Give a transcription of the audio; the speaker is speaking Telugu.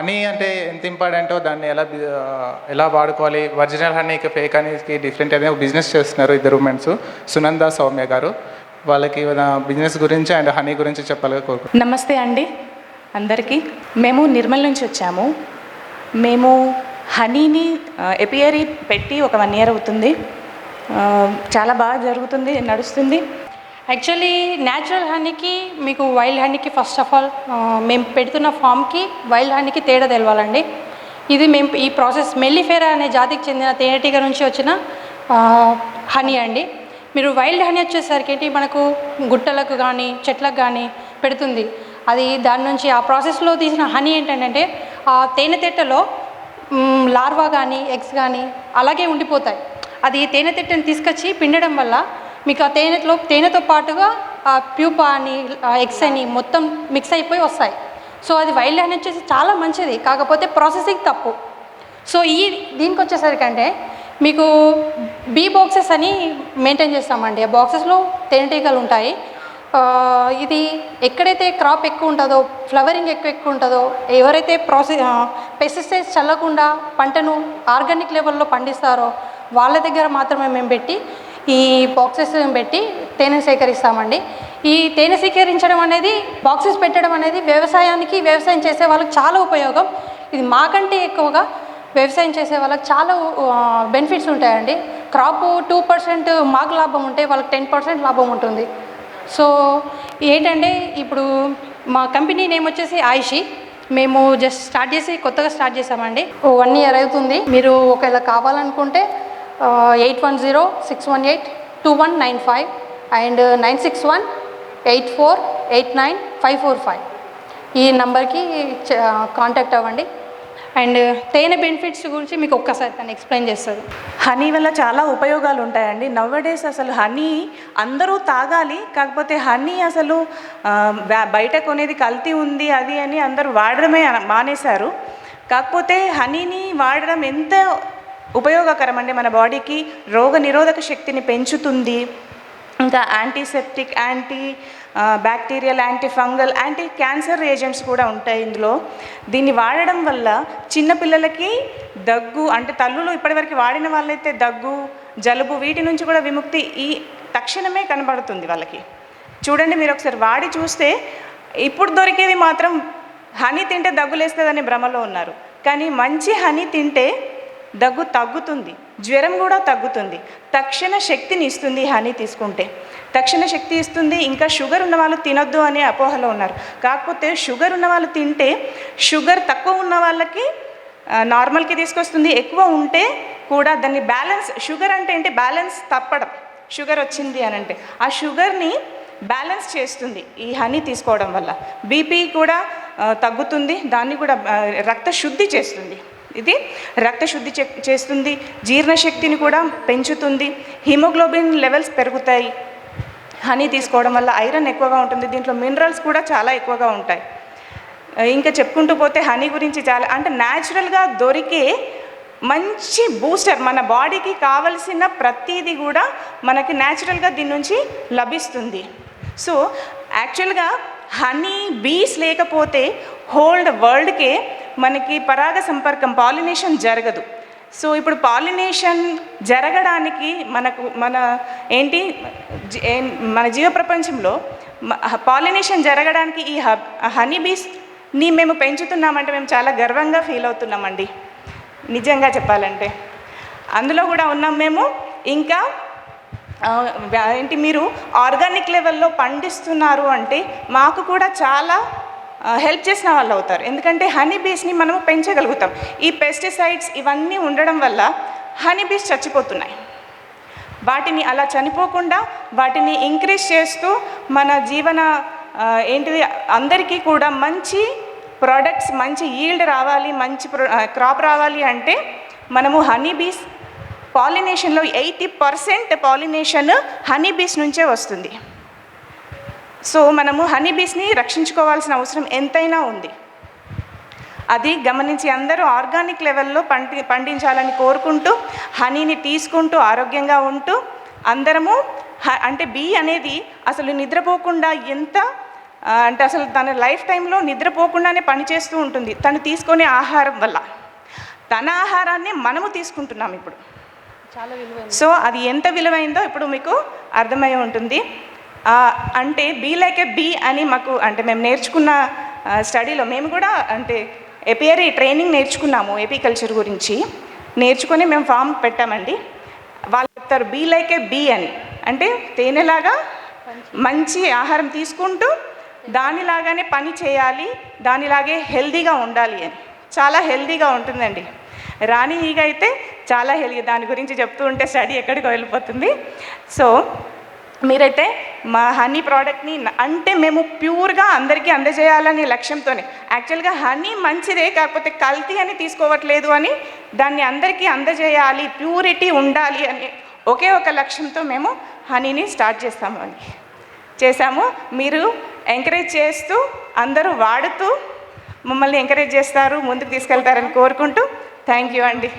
హనీ అంటే ఎంత ఇంపార్టెంటో దాన్ని ఎలా ఎలా వాడుకోవాలి? ఒరిజినల్ హనీకి ఫేక్ హనీకి డిఫరెంట్ అనేది బిజినెస్ చేస్తున్నారు ఇద్దరు ఉమెన్స్? సునంద సౌమ్య గారు. వాళ్ళకి బిజినెస్ గురించి అండ్ హనీ గురించి చెప్పాలని కోరుకుంటున్నాను. నమస్తే అండి. అందరికీ. మేము నిర్మల్ నుంచి వచ్చాము. మేము హనీని ఎపియరీ పెట్టి ఒక వన్ ఇయర్ అవుతుంది. చాలా బాగా జరుగుతుంది నడుస్తుంది. యాక్చువల్లీ న్యాచురల్ హనీకి మీకు వైల్డ్ హనీకి ఫస్ట్ ఆఫ్ ఆల్ మేము పెడుతున్న ఫామ్కి వైల్డ్ హనీకి తేడా తెలవాలండి. ఇది మేము ఈ ప్రాసెస్ మెల్లిఫేరా అనే జాతికి చెందిన తేనెటీగ నుంచి వచ్చిన హనీ అండి. మీరు వైల్డ్ హనీ వచ్చేసరికి ఏంటి మనకు గుట్టలకు కానీ చెట్లకు కానీ పెడుతుంది. అది దాని నుంచి ఆ ప్రాసెస్లో తీసిన హనీ ఏంటంటే ఆ తేనెతెట్టలో లార్వా కానీ ఎగ్స్ కానీ అలాగే ఉండిపోతాయి. అది తేనెతిట్టని తీసుకొచ్చి పిండడం వల్ల మీకు ఆ తేనెలో తేనెతో పాటుగా ఆ ప్యూపా అని ఆ ఎగ్స్ అని మొత్తం మిక్స్ అయిపోయి వస్తాయి. సో అది వైల్డ్ ల్యాండ్ వచ్చేసి చాలా మంచిది. కాకపోతే ప్రాసెసింగ్ తప్పు. సో ఈ దీనికి వచ్చేసరికి అంటే మీకు బీ బాక్సెస్ అని మెయింటైన్ చేస్తామండి. ఆ బాక్సెస్లో తేనెటీగలు ఉంటాయి. ఇది ఎక్కడైతే క్రాప్ ఎక్కువ ఉంటుందో ఫ్లవరింగ్ ఎక్కువ ఎక్కువ ఉంటుందో ఎవరైతే ప్రాసెస్ పెస్టిసైడ్స్ చల్లకుండా పంటను ఆర్గానిక్ లెవెల్లో పండిస్తారో వాళ్ళ దగ్గర మాత్రమే మేము పెట్టి ఈ బాక్సెస్ పెట్టి తేనె సేకరిస్తామండి. ఈ తేనె సేకరించడం అనేది బాక్సెస్ పెట్టడం అనేది వ్యవసాయానికి వ్యవసాయం చేసే వాళ్ళకి చాలా ఉపయోగం. ఇది మాకంటే ఎక్కువగా వ్యవసాయం చేసే వాళ్ళకి చాలా బెనిఫిట్స్ ఉంటాయండి. క్రాప్ టూ పర్సెంట్ మాకు లాభం ఉంటే వాళ్ళకి టెన్ పర్సెంట్ లాభం ఉంటుంది. సో ఏంటంటే ఇప్పుడు మా కంపెనీ నేమ్ వచ్చేసి ఆయిషి. మేము జస్ట్ స్టార్ట్ చేసి కొత్తగా స్టార్ట్ చేసామండి. వన్ ఇయర్ అవుతుంది. మీరు ఒకవేళ కావాలనుకుంటే eight one zero six one eight two one nine five and nine six one eight four eight nine five four five ఈ నంబర్కి కాంటాక్ట్ అవ్వండి. అండ్ తేనె బెనిఫిట్స్ గురించి మీకు ఒక్కసారి తను ఎక్స్ప్లెయిన్ చేస్తుంది. హనీ వల్ల చాలా ఉపయోగాలు ఉంటాయండి. నవ్వడేస్ అసలు హనీ అందరూ తాగాలి కాకపోతే హనీ అసలు బయట కొనేది కల్తీ ఉంది అది అని అందరూ వాడడమే మానేశారు. కాకపోతే హనీని వాడడం ఎంత ఉపయోగకరం అండి మన బాడీకి రోగ నిరోధక శక్తిని పెంచుతుంది. ఇంకా antiseptic anti bacterial anti fungal anti cancer agents కూడా ఉంటాయి ఇందులో. దీన్ని వాడడం వల్ల చిన్నపిల్లలకి దగ్గు అంటే తల్లులు ఇప్పటివరకు వాడిన వాళ్ళైతే దగ్గు జలుబు వీటి నుంచి కూడా విముక్తి ఈ తక్షణమే కనబడుతుంది వాళ్ళకి. చూడండి మీరు ఒకసారి వాడి చూస్తే ఇప్పుడు దొరికేది మాత్రం హనీ తింటే దగ్గులేస్తుందనే భ్రమలో ఉన్నారు. కానీ మంచి హనీ తింటే దగ్గు తగ్గుతుంది జ్వరం కూడా తగ్గుతుంది. తక్షణ శక్తిని ఇస్తుంది హనీ తీసుకుంటే. తక్షణ శక్తి ఇస్తుంది ఇంకా షుగర్ ఉన్న వాళ్ళు తినొద్దు అనే అపోహలో ఉన్నారు. కాకపోతే షుగర్ ఉన్న వాళ్ళు తింటే షుగర్ తక్కువ ఉన్న వాళ్ళకి నార్మల్కి తీసుకొస్తుంది ఎక్కువ ఉంటే కూడా దాన్ని బ్యాలెన్స్ షుగర్ అంటే ఏంటి? బ్యాలెన్స్ తప్పడం. షుగర్ వచ్చింది అని అంటే. ఆ షుగర్ని బ్యాలెన్స్ చేస్తుంది ఈ హనీ తీసుకోవడం వల్ల. బీపీ కూడా తగ్గుతుంది దాన్ని కూడా రక్త శుద్ధి చేస్తుంది. ఇది రక్త శుద్ధి చేస్తుంది జీర్ణశక్తిని కూడా పెంచుతుంది హిమోగ్లోబిన్ లెవెల్స్ పెరుగుతాయి. హనీ తీసుకోవడం వల్ల ఐరన్ ఎక్కువగా ఉంటుంది దీంట్లో మినరల్స్ కూడా చాలా ఎక్కువగా ఉంటాయి. ఇంకా చెప్పుకుంటూ పోతే హనీ గురించి చాలా అంటే న్యాచురల్గా దొరికే మంచి బూస్టర్ మన బాడీకి కావలసిన ప్రతిదీ కూడా మనకి న్యాచురల్గా దీని నుంచి లభిస్తుంది. సో యాక్చువల్గా హనీ బీస్ లేకపోతే హోల్డ్ వరల్డ్కే మనకి పరాగ సంపర్కం పాలినేషన్ జరగదు. సో ఇప్పుడు పాలినేషన్ జరగడానికి మనకు మన ఏంటి ఏం- మన జీవ ప్రపంచంలో పాలినేషన్ జరగడానికి ఈ హనీ బీస్ని మేము పెంచుతున్నామంటే మేము చాలా గర్వంగా ఫీల్ అవుతున్నామండి. నిజంగా చెప్పాలంటే. అందులో కూడా ఉన్నాం మేము. ఇంకా ఏంటి మీరు ఆర్గానిక్ లెవెల్లో పండిస్తున్నారు అంటే మాకు కూడా చాలా హెల్ప్ చేసిన వాళ్ళు అవుతారు. ఎందుకంటే హనీ బీస్ని మనము పెంచగలుగుతాం. ఈ పెస్టిసైడ్స్ ఇవన్నీ ఉండడం వల్ల హనీ బీస్ చచ్చిపోతున్నాయి. వాటిని అలా చనిపోకుండా వాటిని ఇంక్రీజ్ చేస్తూ మన జీవన ఏంటిది అందరికీ కూడా మంచి ప్రోడక్ట్స్ మంచి ఈల్డ్ రావాలి మంచి క్రాప్ రావాలి అంటే మనము honey bees పాలినేషన్లో eighty percent pollination honey bees నుంచే వస్తుంది. సో మనము హనీ బీస్ని రక్షించుకోవాల్సిన అవసరం ఎంతైనా ఉంది. అది గమనించి అందరూ ఆర్గానిక్ లెవెల్లో పండి పండించాలని కోరుకుంటూ హనీని తీసుకుంటూ ఆరోగ్యంగా ఉంటూ అందరము హ- అంటే బీ అనేది అసలు నిద్రపోకుండా ఎంత అంటే అసలు తన లైఫ్ టైంలో నిద్రపోకుండానే పనిచేస్తూ ఉంటుంది. తను తీసుకునే ఆహారం వల్ల. తన ఆహారాన్ని మనము తీసుకుంటున్నాం ఇప్పుడు. చాలా విలువైన సో అది ఎంత విలువైందో ఇప్పుడు మీకు అర్థమై ఉంటుంది. అంటే బీ లైక్ ఏ బీ అని మాకు అంటే మేము నేర్చుకున్న స్టడీలో మేము కూడా అంటే ఎపియరీ ట్రైనింగ్ నేర్చుకున్నాము ఎపికల్చర్ గురించి. నేర్చుకొని మేము ఫామ్ పెట్టామండి. వాళ్ళు చెప్తారు బీ లైక్ ఏ బీ అని. అంటే తేనెలాగా మంచి ఆహారం తీసుకుంటూ దానిలాగానే పని చేయాలి దానిలాగే హెల్దీగా ఉండాలి అని. చాలా హెల్దీగా ఉంటుందండి. రాణి ఈగ అయితే చాలా హెల్దీ దాని గురించి చెప్తూ ఉంటే స్టడీ ఎక్కడికి వెళ్ళిపోతుంది. సో మీరైతే మా హనీ ప్రోడక్ట్ని అంటే మేము ప్యూర్గా అందరికీ అందజేయాలనే లక్ష్యంతోనే. యాక్చువల్గా హనీ మంచిదే కాకపోతే కల్తీ అని తీసుకోవట్లేదు అని దాన్ని అందరికీ అందజేయాలి ప్యూరిటీ ఉండాలి అని ఒకే ఒక లక్ష్యంతో మేము హనీని స్టార్ట్ చేస్తాము అండి చేశాము. మీరు ఎంకరేజ్ చేస్తూ అందరూ వాడుతూ మమ్మల్ని ఎంకరేజ్ చేస్తారు ముందుకు తీసుకెళ్తారని కోరుకుంటూ థ్యాంక్ యూ అండి.